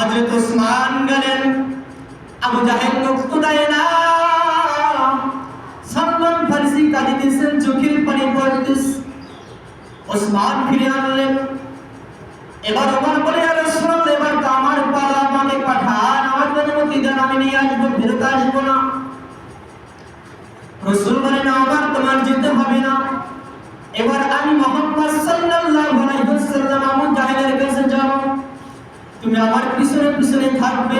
হযরত ওসমান গেলেন আবু জাহেল মুক্ত দেয় না? সালমান ফারসি কাঁদিতেছেন, চোখের পানি পড়তেছে। ওসমান ফিরে আনলেন। এবার ওমর বলে, আর রাসূল এবার তো আমার পালা, আমাকে পাঠান, আমার অনুমতি দেন, আমি নিয়ে আসব, ফেরত আসব না। রসুল বলেন, আমার তোমার যেতে হবে না। এবার আমি মোহাম্মদ সাল্লাল্লাহু আলাইহি ওয়াসাল্লাম আবু আমার পিছনে পিছনে থাকবে,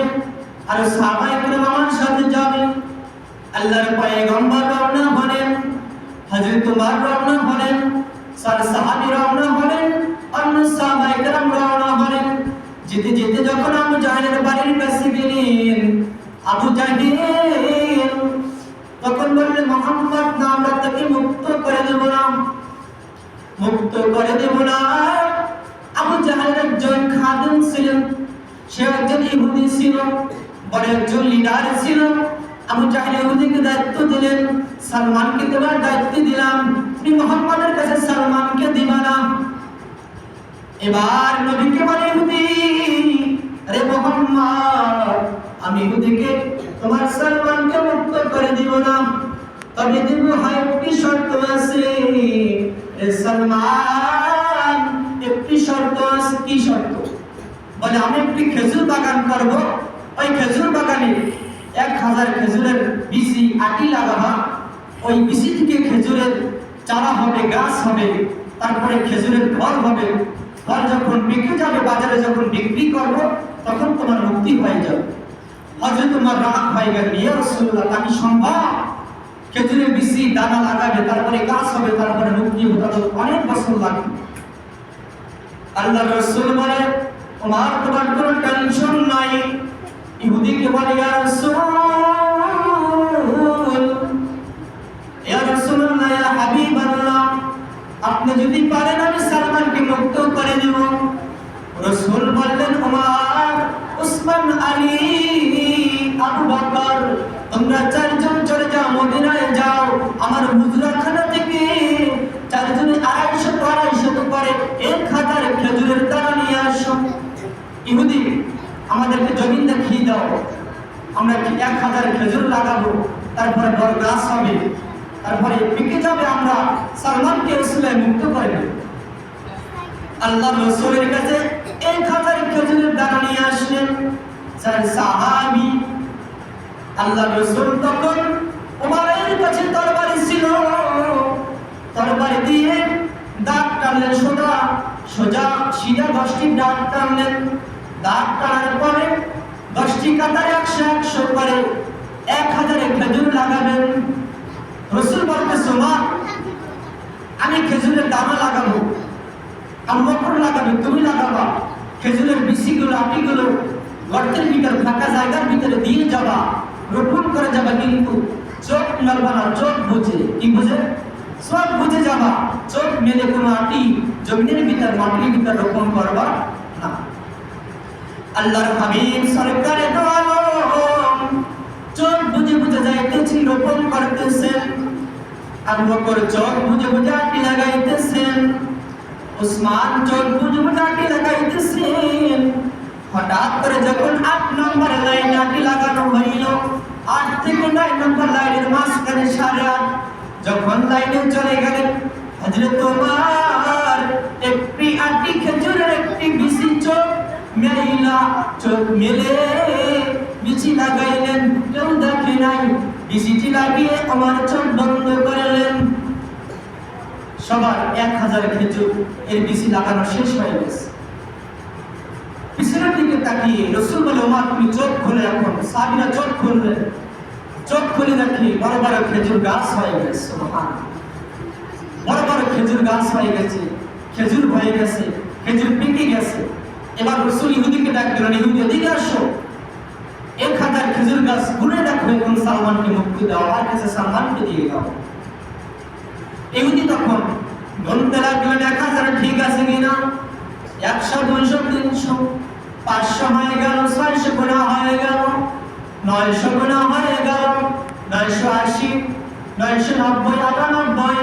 আর সাহাবায়ে কেরাম আমার সাথে যাবে। আল্লাহর পয়গম্বর রওনা হলেন হযরত উমর রওনা হলেন, সার সাহাবী রওনা হলেন, অন্য সাহাবায়ে কেরাম রওনা হলেন। যেতে যেতে যখন আবু জাহেলের বাড়ির কাছে গেলেন, আবু জাহেল তখন বললেন, মোহাম্মদ, না, আমরা তাকে মুক্ত করে দেব না। মুক্ত করে দেব না? আবু জাহেল একজন খাদেম ছিলেন। সে একজন ইহুদি ছিল, বড় একজন লিডার ছিল। আবু জাহেল ইহুদিকে দায়িত্ব দিলেন, সালমানকে দেওয়ার দায়িত্ব দিলাম তুমি মোহাম্মদের কাছে সালমানকে দিবা না এবার নবীকে বলে, ইহুদি আরে মোহাম্মদ, আমি ইহুদিকে, তোমার সালমানকে মুক্ত করে দিব না। তবে দিব হয় একটি শর্ত আছে। সালমান, একটি শর্ত আছে, কি শর্ত? বলে, আমি একটি খেজুর বাগান করব। ওই খেজুর বাগানে এক হাজার খেজুরের বিসি আটি লাগাবা। ওই বিসি থেকে খেজুরের চারা হবে, গাছ হবে, তারপরে খেজুরের ফল হবে। ফল যখন বিক্রি যাবে, বাজারে যখন বিক্রি করব, তখন তোমার মুক্তি হয়ে যাবে। হজরত তোমার রাগ হয়ে গেল, ইয়া রাসূলুল্লাহ সম্ভব? খেজুরের বিসি দানা লাগাবে, তারপরে গাছ হবে, তারপরে মুক্তি হবে। অনেক বছর লাগবে আল্লাহ রাসূল বলে তোমার তোমার কোনো টেনশন নাই। ইহুদিকে বলে, ইয়া রাসূল ইয়া রাসূলুল্লাহ, ইয়া হাবিবাল্লাহ, আপনি যদি পারেন আমি সালমানকে মুক্ত করে দেব। রাসূল বললেন, ওমর, উসমান, আলী, আবু বকর, তোমরা চারজন চলে যাও মদিনায় যাও আমার হুজরাখানা থেকে চারজনে আড়াইশো আড়াইশো করে এক হাজার খেজুরের দানা নিয়ে আসো ইহুদি আমাদেরকে জমিন দেখিয়ে দাও আমরা এক হাজার খেজুর লাগাবো? তারপরে বড় গাছ হবে। তারপরে বিকে যাবে আমরা সালমানকে রসুলের মুক্ত করে আল্লাহ রসুলের কাছে এক হাজার খেজুরের দানা নিয়ে আসলেন। স্যার সাহাবি আল্লাহ রসুল তখন ওমরের কাছে তরবারি ছিল। তরবারি দিয়ে দাগ টানলেন সোজা সোজা সিধা দশটি দাগ টানলেন। দাগ টানার পরে দশটি কাতারে একশো একশো করে, এক হাজারে খেজুর লাগাবেন। রসুল বলতে, সোমা, আমি খেজুরের দানা লাগাবো আম্মকর লাগাবে, তুমি লাগাবা, খেজুরের বিসিগুলো আটিগুলো গর্তের ভিতর ফাঁকা জায়গার ভিতরে দিয়ে যাবা, রোপণ করে যাবা, কিন্তু চোখ নড়বা না, চোখ বুঝে। কি বুঝে? চোখ বুঝে যাবা, চোখ মেলে কোনো আটি জমিনের ভিতর, মাটির ভিতর রোপণ করবা। আল্লাহর হাবিব সরকারে তো চোখ বুঝে বুঝে যাইতেছি, রোপণ করতেছেন আবু বকর চোখ বুঝে বুঝে আটি লাগাইতেছেন উসমান চোখ বুঝে বুঝে আটি লাগাইতেছেন হঠাৎ করে যখন আট নম্বর লাইন আটি লাগানো হইল, আট থেকে নয় নম্বর লাইনের মাঝখানে আট যখন লাইনে চলে গেলেন হজরত তোমার একটি আটি খেজুরের একটি বিসি চোখ মেলা চোখ মেলে, বিচি লাগাইলেন, কেউ দেখে নাই। বিচিটি লাগিয়ে আমার চোখ বন্ধ করলেন। সবার এক হাজার খেজুর এর বিচি লাগানো শেষ হয়ে গেছে। পিছনের দিকে তাকিয়ে রসুল বলে ওমর তুমি চোখ খুলে এখন। সাবিরা চোখ খুললেন। চোখ খুলে দেখি বড় বড় খেজুর গাছ হয়ে গেছে বড় বড় খেজুর গাছ হয়ে গেছে, খেজুর হয়ে গেছে, খেজুর পেকে গেছে। এবার রসুল ইহুদিকে ইহুদি, এদিকে আসো। এক হাজার খেজুর গাছ দেখো এখন সালমানকে মুক্তি দাও, আর কাছে সালমানকে দিয়ে দাও। ইহুদি তখন এক হাজার ঠিক আছে কিনা একশো, দুইশো, তিনশো, পাঁচশো হয়ে গেল, ছয়শো গোনা হয়ে গেল, নয়শো গোনা হয়ে গেল, নয়শো আশি, নয়শো নব্বই, আটানব্বই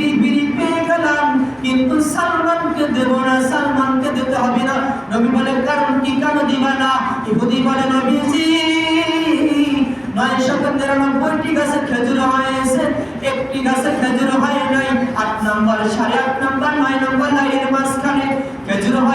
বিড়ি বিড়ি পেয়ে গেলাম। কিন্তু সালমানকে দেব না, সালমানকে দিতে হবে না। নবী বলে, কারণ কি কেন দিবা না? ইহুদি বলে, নবীজি নয়শো নিরানব্বইটি গাছে খেজুর হয়েছে। একটি গাছে খেজুর হয় নাই। আট নম্বর সাড়ে আট নম্বর, নয় নম্বর লাইনের মাঝখানে খেজুর হয়